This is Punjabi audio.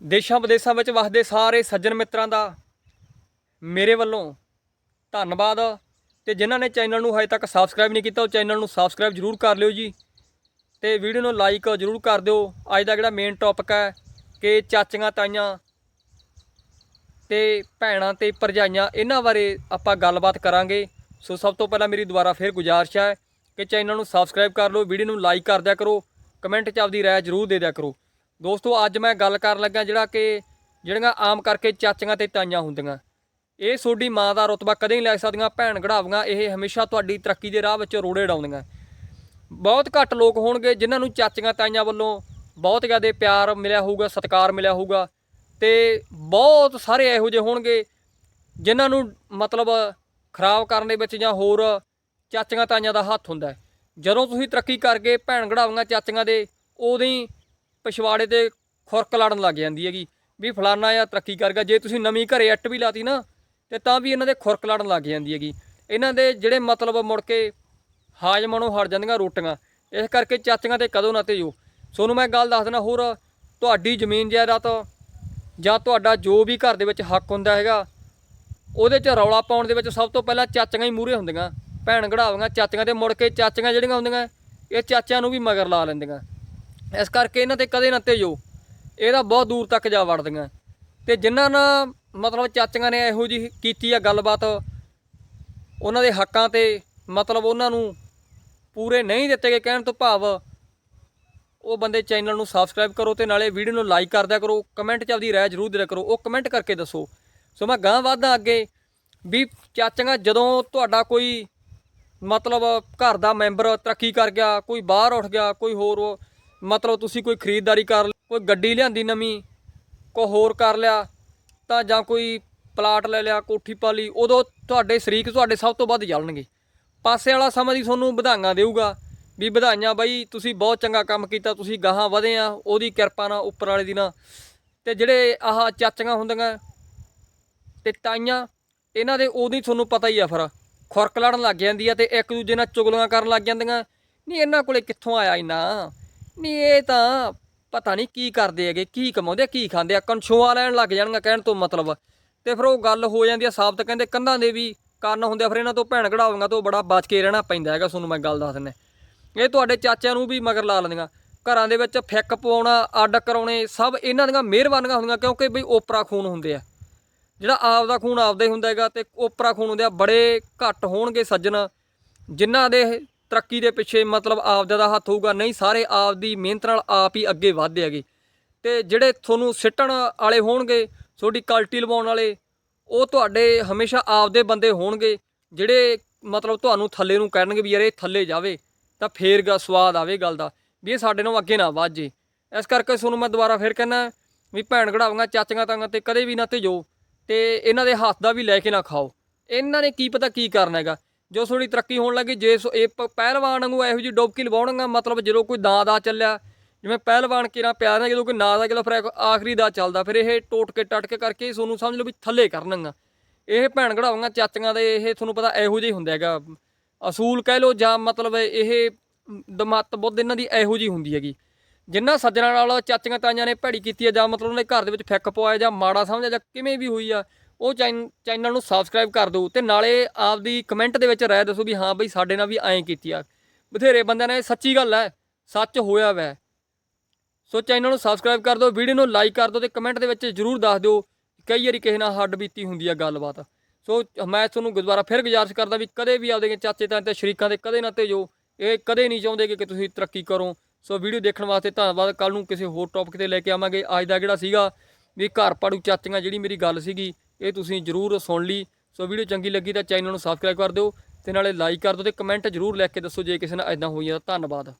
ਦੇਸ਼ਾਂ ਵਿਦੇਸ਼ਾਂ ਵਿੱਚ ਵਸਦੇ ਸਾਰੇ ਸੱਜਣ ਮਿੱਤਰਾਂ ਦਾ ਮੇਰੇ ਵੱਲੋਂ ਧੰਨਵਾਦ ਤੇ ਜਿਨ੍ਹਾਂ ਨੇ ਚੈਨਲ ਨੂੰ ਹਜੇ ਤੱਕ ਸਬਸਕ੍ਰਾਈਬ ਨਹੀਂ ਕੀਤਾ, ਉਹ ਚੈਨਲ ਨੂੰ ਸਬਸਕ੍ਰਾਈਬ ਜ਼ਰੂਰ ਕਰ ਲਿਓ ਜੀ ਤੇ ਵੀਡੀਓ ਨੂੰ ਲਾਈਕ ਜ਼ਰੂਰ ਕਰ ਦਿਓ। ਅੱਜ ਦਾ ਜਿਹੜਾ ਮੇਨ ਟੌਪਿਕ ਹੈ ਕਿ ਚਾਚੀਆਂ ਤਾਈਆਂ ਤੇ ਭੈਣਾਂ ਤੇ ਭਰਜਾਈਆਂ, ਇਹਨਾਂ ਬਾਰੇ ਆਪਾਂ ਗੱਲਬਾਤ ਕਰਾਂਗੇ। ਸੋ ਸਭ ਤੋਂ ਪਹਿਲਾਂ ਮੇਰੀ ਦੁਬਾਰਾ ਫੇਰ ਗੁਜ਼ਾਰਿਸ਼ ਹੈ ਕਿ ਚੈਨਲ ਨੂੰ ਸਬਸਕ੍ਰਾਈਬ ਕਰ ਲਓ, ਵੀਡੀਓ ਨੂੰ ਲਾਈਕ ਕਰ ਦਿਆ ਕਰੋ ਕਮੈਂਟ 'ਚ ਆਪਦੀ ਰਾਏ ਜ਼ਰੂਰ ਦੇ ਦਿਆ ਕਰੋ। ਦੋਸਤੋ, ਅੱਜ ਮੈਂ ਗੱਲ ਕਰਨ ਲੱਗਾ ਜਿਹੜਾ ਕਿ ਜਿਹੜੀਆਂ ਆਮ ਕਰਕੇ ਚਾਚੀਆਂ ਤੇ ਤਾਈਆਂ ਹੁੰਦੀਆਂ। ਇਹ ਤੁਹਾਡੀ ਮਾਂ ਦਾ ਰੁਤਬਾ ਕਦੇ ਨਹੀਂ ਲੈ ਸਕਦੀਆਂ, ਭੈਣ ਘੜਾਵੀਆਂ, ਇਹ ਹਮੇਸ਼ਾ ਤੁਹਾਡੀ ਤਰੱਕੀ ਦੇ ਰਾਹ ਵਿੱਚ ਰੋੜੇ ਡਾਉਂਦੀਆਂ। ਬਹੁਤ ਘੱਟ ਲੋਕ ਹੋਣਗੇ ਜਿਨ੍ਹਾਂ ਨੂੰ ਚਾਚੀਆਂ ਤਾਈਆਂ ਵੱਲੋਂ ਬਹੁਤ ਜ਼ਿਆਦਾ ਪਿਆਰ ਮਿਲਿਆ ਹੋਊਗਾ, ਸਤਿਕਾਰ ਮਿਲਿਆ ਹੋਊਗਾ ਤੇ ਬਹੁਤ ਸਾਰੇ ਇਹੋ ਜਿਹੇ ਹੋਣਗੇ ਜਿਨ੍ਹਾਂ ਨੂੰ ਮਤਲਬ ਖਰਾਬ ਕਰਨ ਦੇ ਵਿੱਚ ਜਾਂ ਹੋਰ ਚਾਚੀਆਂ ਤਾਈਆਂ ਦਾ ਹੱਥ ਹੁੰਦਾ ਜਦੋਂ ਤੁਸੀਂ ਤਰੱਕੀ ਕਰਕੇ ਭੈਣ ਘੜਾਵੀਆਂ, ਚਾਚੀਆਂ ਦੇ ਉਦੋਂ ਹੀ ਪਿਛਵਾੜੇ ਤੇ ਖੁਰਕ ਲੜਨ ਲੱਗ ਜਾਂਦੀ ਹੈਗੀ ਵੀ ਫਲਾਨਾ ਆ ਤਰੱਕੀ ਕਰ ਗਿਆ। ਜੇ ਤੁਸੀਂ ਨਵੀਂ ਘਰੇ ਅੱਟ ਵੀ ਲਾਤੀ ਨਾ, ਤੇ ਤਾਂ ਵੀ ਇਹਨਾਂ ਦੇ ਖੁਰਕ ਲੜਨ ਲੱਗ ਜਾਂਦੀ ਹੈਗੀ। ਇਹਨਾਂ ਦੇ ਜਿਹੜੇ ਮਤਲਬ ਮੁੜ ਕੇ ਹਾਜ਼ਮਾਂ ਹਟ ਜਾਂਦੀਆਂ ਰੋਟੀਆਂ, ਇਸ ਕਰਕੇ ਚਾਚੀਆਂ ਤੇ ਕਦੋਂ ਨਾ ਤੇਜੋ ਸੋਨੂੰ ਮੈਂ ਗੱਲ ਦੱਸ ਦਿੰਦਾ ਹੋਰ, ਤੁਹਾਡੀ ਜ਼ਮੀਨ ਜਾਇਦਾਦ ਜਾਂ ਤੁਹਾਡਾ ਜੋ ਵੀ ਘਰ ਦੇ ਵਿੱਚ ਹੱਕ ਹੁੰਦਾ ਹੈਗਾ, ਉਹਦੇ 'ਚ ਰੌਲਾ ਪਾਉਣ ਦੇ ਵਿੱਚ ਸਭ ਤੋਂ ਪਹਿਲਾਂ ਚਾਚੀਆਂ ਹੀ ਮੂਹਰੇ ਹੁੰਦੀਆਂ, ਭੈਣ ਘੜਾਵਾਂਗਾ ਚਾਚੀਆਂ ਤੇ ਮੁੜ ਕੇ ਚਾਚੀਆਂ ਜਿਹੜੀਆਂ ਹੁੰਦੀਆਂ, ਇਹ ਚਾਚਿਆਂ ਨੂੰ ਵੀ ਮਗਰ ਲਾ ਲੈਂਦੀਆਂ। ਇਸ ਕਰਕੇ ਇਹਨਾਂ ਤੇ ਕਦੇ ਨਾ ਤੇਜੋ ਇਹਦਾ ਬਹੁਤ ਦੂਰ ਤੱਕ ਜਾ ਵੜਦੀਆਂ। ਤੇ ਜਿਨ੍ਹਾਂ ਨਾਲ ਮਤਲਬ ਚਾਚੀਆਂ ਨੇ ਇਹੋ ਜਿਹੀ ਕੀਤੀ ਆ ਗੱਲਬਾਤ, ਉਹਨਾਂ ਦੇ ਹੱਕਾਂ ਤੇ ਮਤਲਬ ਉਹਨਾਂ ਨੂੰ ਪੂਰੇ ਨਹੀਂ ਦਿੱਤੇ ਗਏ ਕਹਿਣ ਤੋਂ ਭਾਵ ਉਹ ਬੰਦੇ ਚੈਨਲ ਨੂੰ ਸਬਸਕ੍ਰਾਈਬ ਕਰੋ ਤੇ ਨਾਲੇ ਵੀਡੀਓ ਨੂੰ ਲਾਈਕ ਕਰਦਿਆ ਕਰੋ ਕਮੈਂਟ 'ਚ ਆਪਦੀ ਰਾਏ ਜ਼ਰੂਰ ਦਿਆ ਕਰੋ, ਉਹ ਕਮੈਂਟ ਕਰਕੇ ਦੱਸੋ। ਸੋ ਮੈਂ ਗਾਂ ਵਾਧਾ ਅੱਗੇ ਵੀ ਚਾਚੀਆਂ ਜਦੋਂ ਤੁਹਾਡਾ ਕੋਈ ਮਤਲਬ ਘਰ ਦਾ ਮੈਂਬਰ ਤਰੱਕੀ ਕਰ ਗਿਆ, ਕੋਈ ਬਾਹਰ ਉੱਠ ਗਿਆ, ਕੋਈ ਹੋਰ ਮਤਲਬ ਤੁਸੀਂ ਕੋਈ ਖਰੀਦਦਾਰੀ ਕਰ ਲਈ, ਕੋਈ ਗੱਡੀ ਲਿਆਂਦੀ ਨਵੀਂ ਕੋਈ ਹੋਰ ਕਰ ਲਿਆ ਤਾਂ ਜਾਂ ਕੋਈ ਪਲਾਟ ਲੈ ਲਿਆ ਕੋਠੀ ਪਾ ਲਈ ਉਦੋਂ ਤੁਹਾਡੇ ਸ਼ਰੀਕ ਤੁਹਾਡੇ ਸਭ ਤੋਂ ਵੱਧ ਜਲਣਗੇ। ਪਾਸੇ ਵਾਲਾ ਸਮਾਂ ਦੀ ਤੁਹਾਨੂੰ ਵਧਾਈਆਂ ਦੇਊਗਾ ਵੀ ਵਧਾਈਆਂ ਬਾਈ ਤੁਸੀਂ ਬਹੁਤ ਚੰਗਾ ਕੰਮ ਕੀਤਾ ਤੁਸੀਂ ਗਾਹਾਂ ਵਧੇ ਆ ਉਹਦੀ ਕਿਰਪਾ ਨਾਲ ਉੱਪਰ ਵਾਲੇ ਦੀ ਨਾਲ। ਤੇ ਜਿਹੜੇ ਆਹ ਚਾਚੀਆਂ ਹੁੰਦੀਆਂ ਤੇ ਤਾਈਆਂ ਇਹਨਾਂ ਦੇ ਉਦੋਂ ਤੁਹਾਨੂੰ ਪਤਾ ਹੀ ਆ ਫਿਰ ਖੁਰਕ ਲੜਨ ਲੱਗ ਜਾਂਦੀ ਆ ਤੇ ਇੱਕ ਦੂਜੇ ਨਾਲ ਚੁਗਲੀਆਂ ਕਰਨ ਲੱਗ ਜਾਂਦੀਆਂ। ਨਹੀਂ ਇਹਨਾਂ ਕੋਲੇ ਕਿੱਥੋਂ ਆਇਆ ਇੰਨਾ? ਨਹੀਂ ਇਹ ਤਾਂ ਪਤਾ ਨਹੀਂ ਕੀ ਕਰਦੇ ਹੈਗੇ ਕੀ ਕਮਾਉਂਦੇ ਆ, ਕੀ ਖਾਂਦੇ ਆ ਕਨਸ਼ੋਆ ਲੈਣ ਲੱਗ ਜਾਣਗੇ ਕਹਿਣ ਤੋਂ ਮਤਲਬ। ਤੇ ਫਿਰ ਉਹ ਗੱਲ ਹੋ ਜਾਂਦੀ ਆ ਸਾਬਤ ਕਹਿੰਦੇ ਕੰਧਾਂ ਦੇ ਵੀ ਕਾਰਨ ਹੁੰਦੇ ਆ ਫਿਰ ਇਹਨਾਂ ਤੋਂ ਭੈਣ ਘੜਾਵਾਂਗਾ ਤੋਂ ਬੜਾ ਬਚ ਕੇ ਰਹਿਣਾ ਪੈਂਦਾ ਹੈਗਾ ਤੁਹਾਨੂੰ ਮੈਂ ਗੱਲ ਦੱਸ ਦਿੰਦਾ। ਇਹ ਤੁਹਾਡੇ ਚਾਚਿਆਂ ਨੂੰ ਵੀ ਮਗਰ ਲਾ ਲੈਂਦੀਆਂ। ਘਰਾਂ ਦੇ ਵਿੱਚ ਫਿੱਕ ਪਵਾਉਣਾ ਅੱਡ ਕਰਾਉਣੇ ਸਭ ਇਹਨਾਂ ਦੀਆਂ ਮਿਹਰਬਾਨੀਆਂ ਹੁੰਦੀਆਂ ਕਿਉਂਕਿ ਬਈ ਓਪਰਾ ਖੂਨ ਹੁੰਦੇ ਆ। ਜਿਹੜਾ ਆਪ ਦਾ ਖੂਨ ਆਪਦਾ ਹੀ ਹੁੰਦਾ ਹੈਗਾ ਤੇ ਓਪਰਾ ਖੂਨ ਹੁੰਦੇ ਆ ਬੜੇ ਘੱਟ ਹੋਣਗੇ ਸੱਜਣ। ਜਿਨ੍ਹਾਂ ਦੇ ਤਰੱਕੀ ਦੇ ਪਿੱਛੇ ਮਤਲਬ ਆਪਦਾ ਦਾ ਹੱਥ ਹੋਊਗਾ, ਨਹੀਂ, ਸਾਰੇ ਆਪ ਦੀ ਮਿਹਨਤ ਨਾਲ ਆਪ ਹੀ ਅੱਗੇ ਵਧਦੇ ਹੈਗੇ। ਤੇ ਜਿਹੜੇ ਤੁਹਾਨੂੰ ਸਿੱਟਣ ਵਾਲੇ ਹੋਣਗੇ, ਤੁਹਾਡੀ ਕੁਆਲਿਟੀ ਲਵਾਉਣ ਵਾਲੇ, ਉਹ ਤੁਹਾਡੇ ਹਮੇਸ਼ਾ ਆਪਦੇ ਬੰਦੇ ਹੋਣਗੇ, ਜਿਹੜੇ ਮਤਲਬ ਤੁਹਾਨੂੰ ਥੱਲੇ ਨੂੰ ਕਹਿਣਗੇ ਵੀ ਯਾਰ ਇਹ ਥੱਲੇ ਜਾਵੇ, ਤਾਂ ਫੇਰ ਗਾ, ਸਵਾਦ ਆਵੇ ਗੱਲ ਦਾ, ਵੀ ਇਹ ਸਾਡੇ ਨੂੰ ਅੱਗੇ ਨਾ ਵਾਜੇ ਇਸ ਕਰਕੇ ਤੁਹਾਨੂੰ ਮੈਂ ਦੁਬਾਰਾ ਫੇਰ ਕਹਿੰਦਾ ਵੀ ਭੈਣ ਘੜਾਵਾਂਗਾ, ਚਾਚੀਆਂ ਤਾਂਗਾ ਤੇ ਕਦੇ ਵੀ ਨਾ ਤੇਜੋ ਤੇ ਇਹਨਾਂ ਦੇ ਹੱਥ ਦਾ ਵੀ ਲੈ ਕੇ ਨਾ ਖਾਓ। ਇਹਨਾਂ ਨੇ ਕੀ ਪਤਾ ਕੀ ਕਰਨਾ ਹੈਗਾ। ਜੋ ਥੋੜੀ ਤਰੱਕੀ ਹੋਣ ਲੱਗੀ, ਜੇ ਸੋ ਇਹ ਪਹਿਲਵਾਨ ਵਾਂਗੂ ਇਹੋ ਜਿਹੀ ਡੋਬਕੀ ਲਵਾਉਣਗਾ ਮਤਲਬ ਜਦੋਂ ਕੋਈ ਦਾਂ ਦਾ ਚੱਲਿਆ, ਜਿਵੇਂ ਪਹਿਲਵਾਨ ਕਿਰਾਂ ਪਿਆਰ ਨਾਲ, ਜਦੋਂ ਕੋਈ ਨਾਂ ਦਾ ਕਿਲੋ ਫਿਰ ਆਖਰੀ ਦਾ ਚੱਲਦਾ, ਫਿਰ ਇਹ ਟੋਟ ਕੇ ਟੱਟ ਕੇ ਕਰਕੇ ਤੁਹਾਨੂੰ ਸਮਝ ਲਓ ਵੀ ਥੱਲੇ ਕਰਨਗਾ ਇਹ ਭੈਣ ਘੜਾਵਾਂਗਾ ਚਾਚੀਆਂ ਦੇ, ਇਹ ਤੁਹਾਨੂੰ ਪਤਾ ਇਹੋ ਜਿਹਾ ਹੀ ਹੁੰਦਾ ਹੈਗਾ। ਅਸੂਲ ਕਹਿ ਲਓ ਜਾਂ ਮਤਲਬ ਇਹ ਦਮਤ ਬੁੱਧ ਇਹਨਾਂ ਦੀ ਇਹੋ ਜਿਹੀ ਹੁੰਦੀ ਹੈਗੀ। ਜਿੰਨਾ ਸੱਜਣਾ ਨਾਲ ਚਾਚੀਆਂ ਤਾਈਆਂ ਨੇ ਭੈੜੀ ਕੀਤੀ ਹੈ ਜਾਂ ਮਤਲਬ ਉਹਨੇ ਘਰ ਦੇ ਵਿੱਚ ਫਿੱਕ ਪਵਾਇਆ ਜਾਂ ਮਾੜਾ ਸਮਝਿਆ ਜਾਂ ਕਿਵੇਂ ਵੀ ਹੋਈ ਆ ਉਹ ਚੈਨ- ਚੈਨਲ ਨੂੰ ਸਬਸਕ੍ਰਾਈਬ ਕਰ ਦਿਓ ਤੇ ਨਾਲੇ ਆਪਦੀ ਕਮੈਂਟ ਦੇ ਵਿੱਚ ਰਾਏ ਦੱਸੋ ਵੀ ਹਾਂ ਬਈ ਸਾਡੇ ਨਾਲ ਵੀ ਐਂ ਕੀਤੀ ਆ। ਬਥੇਰੇ ਬੰਦਿਆਂ ਨੇ ਸੱਚੀ ਗੱਲ ਹੈ ਸੱਚ ਹੋਇਆ ਵੈ। ਸੋ ਚੈਨਲ ਨੂੰ ਸਬਸਕ੍ਰਾਈਬ ਕਰ ਦਿਓ ਵੀਡੀਓ ਨੂੰ ਲਾਈਕ ਕਰ ਦਿਓ ਤੇ ਕਮੈਂਟ ਦੇ ਵਿੱਚ ਜਰੂਰ ਦੱਸ ਦਿਓ ਕਈ ਵਾਰੀ ਕਿਸੇ ਨਾਲ ਹੱਡ ਬੀਤੀ ਹੁੰਦੀ ਆ ਗੱਲਬਾਤ। ਸੋ ਮੈਂ ਤੁਹਾਨੂੰ ਦੁਬਾਰਾ ਫਿਰ ਗੁਜ਼ਾਰਿਸ਼ ਕਰਦਾ ਵੀ ਕਦੇ ਵੀ ਆਪਦੇ ਚਾਚੇ ਤਾਂ ਤੇ ਸ਼ਰੀਕਾਂ ਦੇ ਕਦੇ ਨਾ ਤੇਜੋ ਇਹ ਕਦੇ ਨਹੀਂ ਚਾਹੁੰਦੇ ਕਿ ਕਿ ਤੁਸੀਂ ਤਰੱਕੀ ਕਰੋ। ਸੋ ਵੀਡੀਓ ਦੇਖਣ ਵਾਸਤੇ ਧੰਨਵਾਦ ਕੱਲ ਨੂੰ ਕਿਸੇ ਹੋਰ ਟੌਪਿਕ ਤੇ ਲੈ ਕੇ ਆਵਾਂਗੇ। ਅੱਜ ਦਾ ਜਿਹੜਾ ਸੀਗਾ ਵੀ ਘਰ ਪਾੜੂ ਚਾਚੀਆਂ, ਜਿਹੜੀ ਮੇਰੀ ਗੱਲ ਸੀਗੀ ਇਹ ਤੁਸੀਂ ਜਰੂਰ ਸੁਣ ਲਈ। ਸੋ ਵੀਡੀਓ ਚੰਗੀ ਲੱਗੀ ਤਾਂ ਚੈਨਲ ਨੂੰ ਸਬਸਕ੍ਰਾਈਬ ਕਰ ਦਿਓ ਤੇ ਨਾਲੇ ਲਾਈਕ ਕਰ ਦਿਓ ਤੇ ਕਮੈਂਟ ਜਰੂਰ ਲਿਖ ਕੇ ਦੱਸੋ ਜੇ ਕਿਸੇ ਨਾਲ ਐਦਾਂ ਹੋਈ ਆ ਤਾਂ ਧੰਨਵਾਦ।